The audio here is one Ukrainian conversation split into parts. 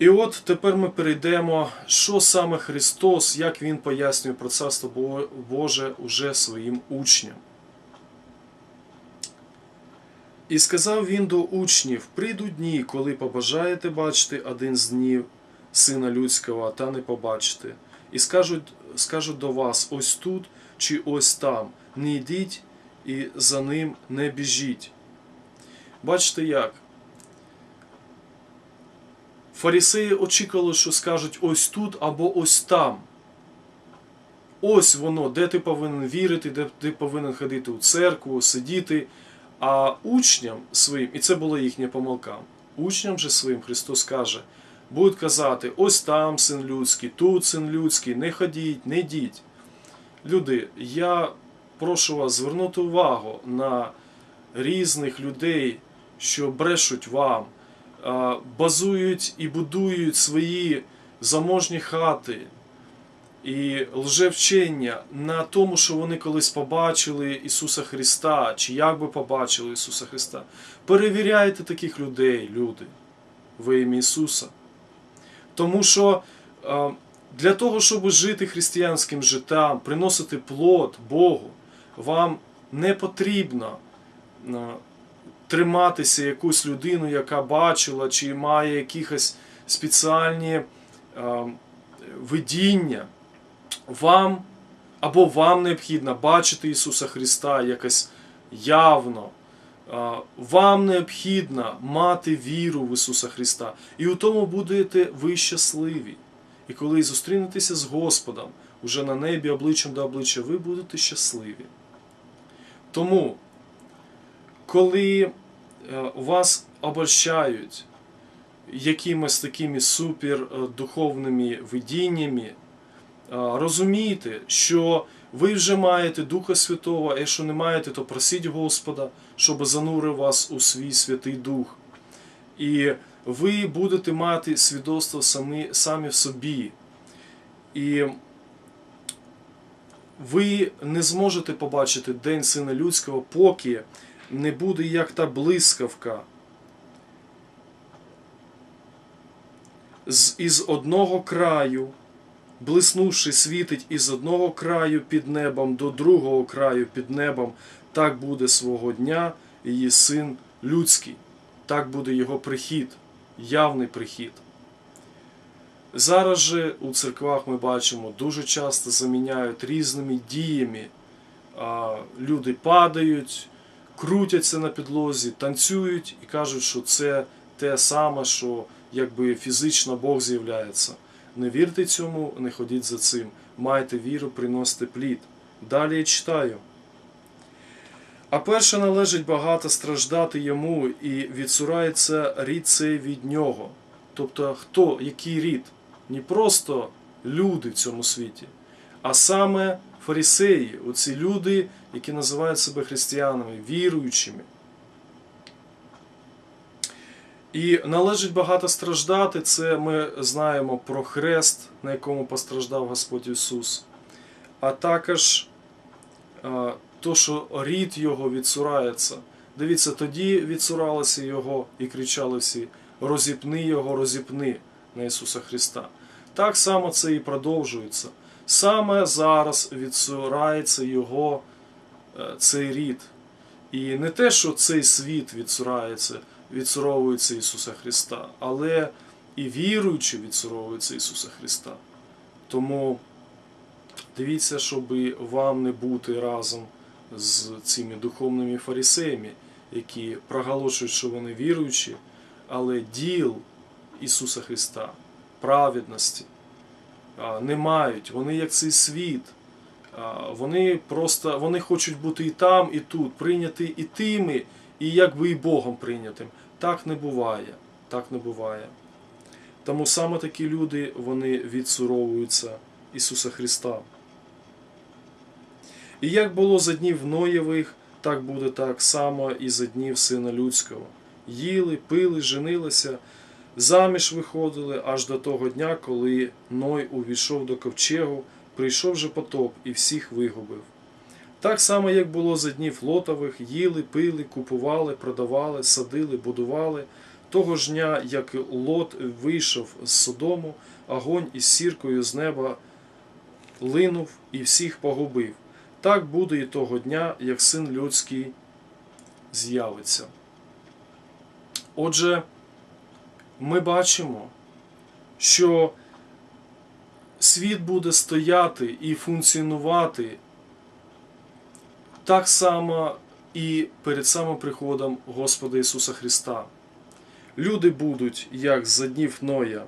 І от тепер ми перейдемо, що саме Христос, як Він пояснює про Царство Боже уже своїм учням. І сказав він до учнів: прийдуть дні, коли побажаєте бачити один з днів Сина Людського, та не побачите. І скажуть, скажуть до вас: ось тут чи ось там. Не йдіть і за ним не біжіть. Бачите як? Фарисеї очікували, що скажуть ось тут або ось там. Ось воно, де ти повинен вірити, де ти повинен ходити у церкву, сидіти. А учням своїм, і це була їхня помилка, учням же своїм Христос каже, будуть казати, ось там син людський, тут син людський, не ходіть, не йдіть. Люди, я прошу вас звернути увагу на різних людей, що брешуть вам, базують і будують свої заможні хати і лжевчення на тому, що вони колись побачили Ісуса Христа, чи як би побачили Ісуса Христа. Перевіряйте таких людей, люди, во ім'я Ісуса. Тому що е, для того, щоб жити християнським життям, приносити плод Богу, вам не потрібно е, триматися якусь людину, яка бачила, чи має якісь спеціальні е, видіння. Вам або вам необхідно бачити Ісуса Христа якось явно. Вам необхідно мати віру в Ісуса Христа. І у тому будете ви щасливі. І коли зустрінетеся з Господом уже на небі обличчям до обличчя, ви будете щасливі. Тому, коли е, вас обольщають якимось такими супердуховними видіннями, розумійте, що ви вже маєте Духа Святого, а якщо не маєте, то просіть Господа, щоб занурив вас у свій Святий Дух. І ви будете мати свідоцтво самі, самі в собі. І ви не зможете побачити День Сина Людського, поки не буде як та блискавка. З, із одного краю блиснувши світить із одного краю під небом до другого краю під небом, так буде свого дня її син людський, так буде його прихід, явний прихід. Зараз же у церквах ми бачимо, дуже часто заміняють різними діями. Люди падають, крутяться на підлозі, танцюють і кажуть, що це те саме, що якби фізично Бог з'являється. Не вірте цьому, не ходіть за цим. Майте віру, приносите плід. Далі я читаю. А перше належить багато страждати йому, і відсурається рід цей від нього. Тобто, хто, який рід? Не просто люди в цьому світі, а саме фарисеї, оці люди, які називають себе християнами, віруючими. І належить багато страждати. Це ми знаємо про хрест, на якому постраждав Господь Ісус. А також то, що рід Його відсурається. Дивіться, тоді відсуралися Його і кричали всі: розіпни Його, розіпни на Ісуса Христа. Так само це і продовжується. Саме зараз відсурається Його цей рід. І не те, що цей світ відсурається, відсуровується Ісуса Христа, але і віруючи відсуровується Ісуса Христа. Тому дивіться, щоб вам не бути разом з цими духовними фарисеями, які проголошують, що вони віруючі, але діл Ісуса Христа, праведності не мають. Вони як цей світ. Вони просто вони хочуть бути і там, і тут, прийняти і тими, і якби і Богом прийнятим. Так не буває. Так не буває. Тому саме такі люди вони відсуровуються Ісуса Христа. І як було за днів Ноєвих, так буде так само і за днів Сина Людського. Їли, пили, женилися, заміж виходили аж до того дня, коли Ной увійшов до ковчегу, прийшов же потоп і всіх вигубив. Так само, як було за днів Лотових, їли, пили, купували, продавали, садили, будували, того ж дня, як Лот вийшов з Содому, огонь із сіркою з неба линув і всіх погубив. Так буде і того дня, як син людський з'явиться. Отже, ми бачимо, що світ буде стояти і функціонувати так само і перед самим приходом Господа Ісуса Христа. Люди будуть, як за днів Ноя,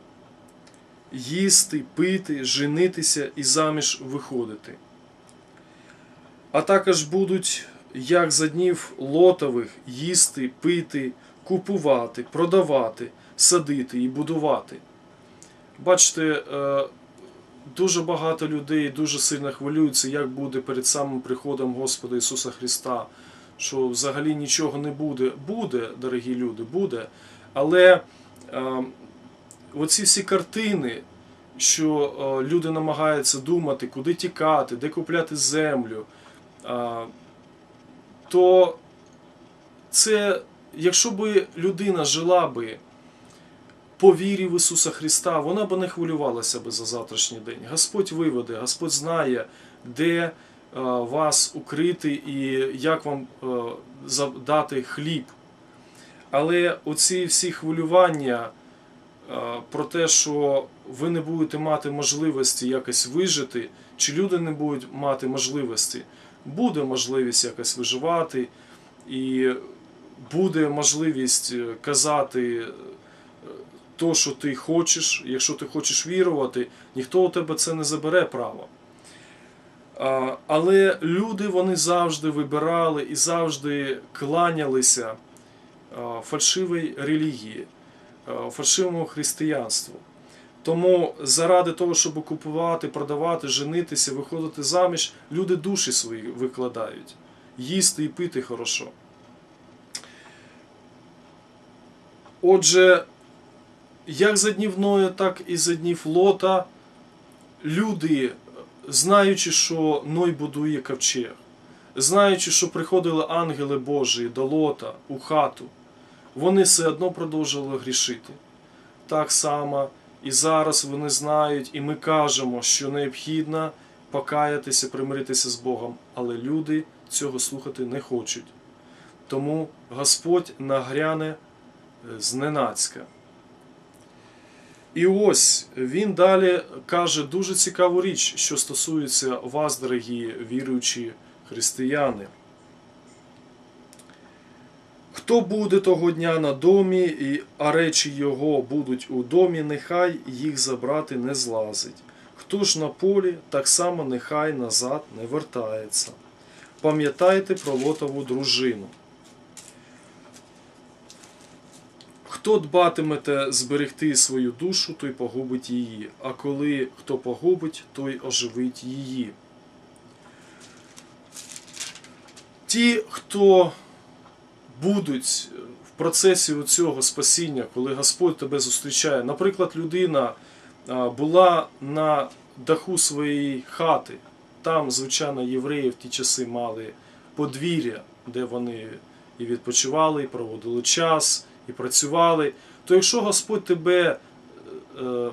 їсти, пити, женитися і заміж виходити. А також будуть, як за днів Лотових, їсти, пити, купувати, продавати, садити і будувати. Бачите, е, дуже багато людей дуже сильно хвилюються, як буде перед самим приходом Господа Ісуса Христа, що взагалі нічого не буде. Буде, дорогі люди, буде. Але е, оці всі картини, що е, люди намагаються думати, куди тікати, де купляти землю, е, то це, якщо би людина жила би по вірі в Ісуса Христа, вона б не хвилювалася би за завтрашній день. Господь виведе, Господь знає, де е, вас укрити і як вам е, дати хліб. Але оці всі хвилювання е, про те, що ви не будете мати можливості якось вижити, чи люди не будуть мати можливості, буде можливість якось виживати, і буде можливість казати то, що ти хочеш, якщо ти хочеш вірувати, ніхто у тебе це не забере право. Але люди вони завжди вибирали і завжди кланялися фальшивій релігії, фальшивому християнству. Тому заради того, щоб купувати, продавати, женитися, виходити заміж, люди душі свої викладають. Їсти і пити хорошо. Отже, як за днів Ноя, так і за днів Лота, люди, знаючи, що Ной будує ковчег, знаючи, що приходили ангели Божі до Лота у хату, вони все одно продовжували грішити. Так само і зараз вони знають, і ми кажемо, що необхідно покаятися, примиритися з Богом, але люди цього слухати не хочуть. Тому Господь нагряне е, зненацька. І ось він далі каже дуже цікаву річ, що стосується вас, дорогі віруючі християни. Хто буде того дня на домі, а речі його будуть у домі, нехай їх забрати не злазить. Хто ж на полі, так само нехай назад не вертається. Пам'ятайте про лотову дружину. Хто дбатимете зберегти свою душу, той погубить її, а коли хто погубить, той оживить її. Ті, хто будуть в процесі цього спасіння, коли Господь тебе зустрічає, наприклад, людина була на даху своєї хати, там, звичайно, євреї в ті часи мали подвір'я, де вони і відпочивали, і проводили час, і працювали. То якщо Господь тебе е,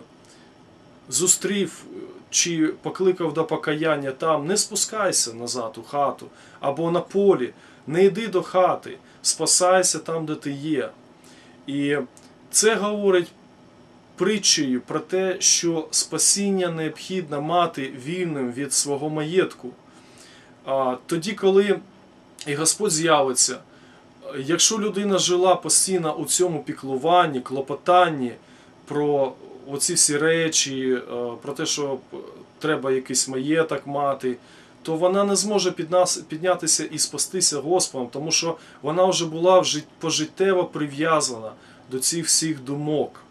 зустрів чи покликав до покаяння там, не спускайся назад у хату або на полі, не йди до хати, спасайся там, де ти є. І це говорить притчею про те, що спасіння необхідно мати вільним від свого маєтку. А тоді, коли і Господь з'явиться, якщо людина жила постійно у цьому піклуванні, клопотанні про оці всі речі, е, про те, що треба якийсь маєток мати, то вона не зможе піднятися і спастися Господом, тому що вона вже була пожиттєво прив'язана до цих всіх думок.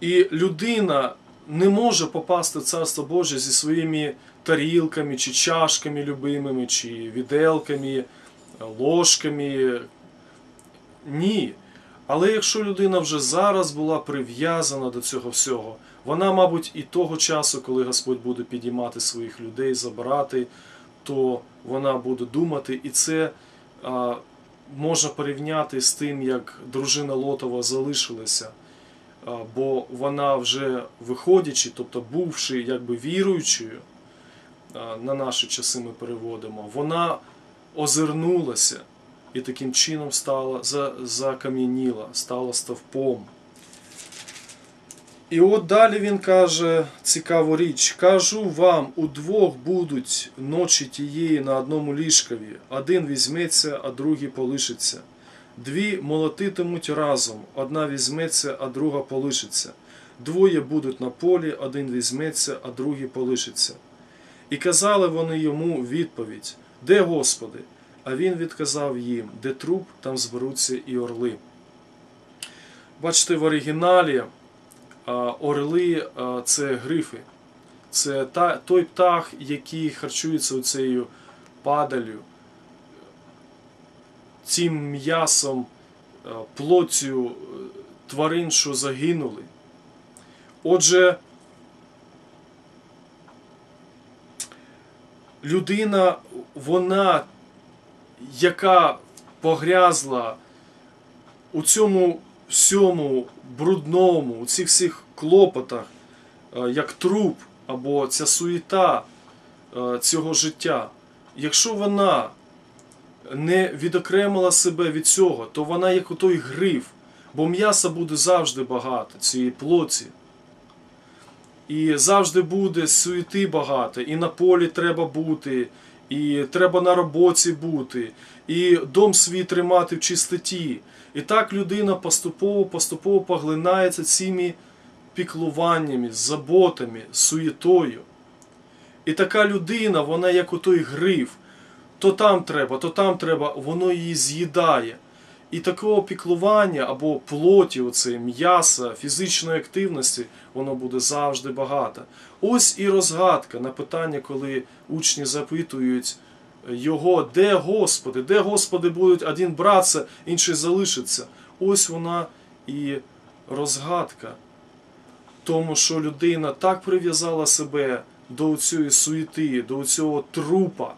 І людина не може попасти в Царство Боже зі своїми тарілками, чи чашками любимими, чи віделками, ложками. Ні. Але якщо людина вже зараз була прив'язана до цього всього, вона, мабуть, і того часу, коли Господь буде підіймати своїх людей, забирати, то вона буде думати, і це а, можна порівняти з тим, як дружина Лотова залишилася, а, бо вона вже виходячи, тобто бувши якби віруючою, а, на наші часи ми переводимо, вона озирнулася і таким чином стала закам'яніла, стала стовпом. І от далі він каже цікаву річ: кажу вам, удвох будуть ночі тієї на одному ліжкові, один візьметься, а другий полишиться. Дві молотитимуть разом, одна візьметься, а друга полишиться. Двоє будуть на полі, один візьметься, а другий полишиться. І казали вони йому відповідь: Де Господи? А він відказав їм: Де труп, там зберуться і орли. Бачите, в оригіналі орли це грифи. Це той птах, який харчується оцею падалю, цим м'ясом, плоттю е, тварин, що загинули. Отже, людина, вона, яка погрязла у цьому всьому брудному, у цих всіх клопотах, е, як труп або ця суєта е, цього життя, якщо вона не відокремила себе від цього, то вона як у той гриф, бо м'яса буде завжди багато, цієї плоті. І завжди буде суєти багато, і на полі треба бути, і треба на роботі бути, і дом свій тримати в чистоті. І так людина поступово поступово поглинається цими піклуваннями, заботами, суєтою. І така людина, вона як отой той гриф, то там треба, то там треба, воно її з'їдає. І такого піклування або плоті, оце, м'яса, фізичної активності, воно буде завжди багато. Ось і розгадка на питання, коли учні запитують його, де Господи, де Господи будуть один братися, інший залишиться. Ось вона і розгадка. Тому що людина так прив'язала себе до цієї суєти, до цього трупа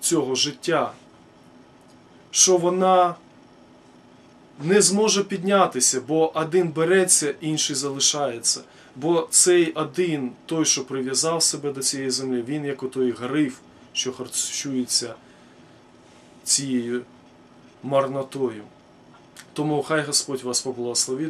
цього життя, що вона не зможе піднятися, бо один береться, інший залишається. Бо цей один, той, що прив'язав себе до цієї землі, він як отой той гриф, що харчується цією марнотою. Тому хай Господь вас поблагословить.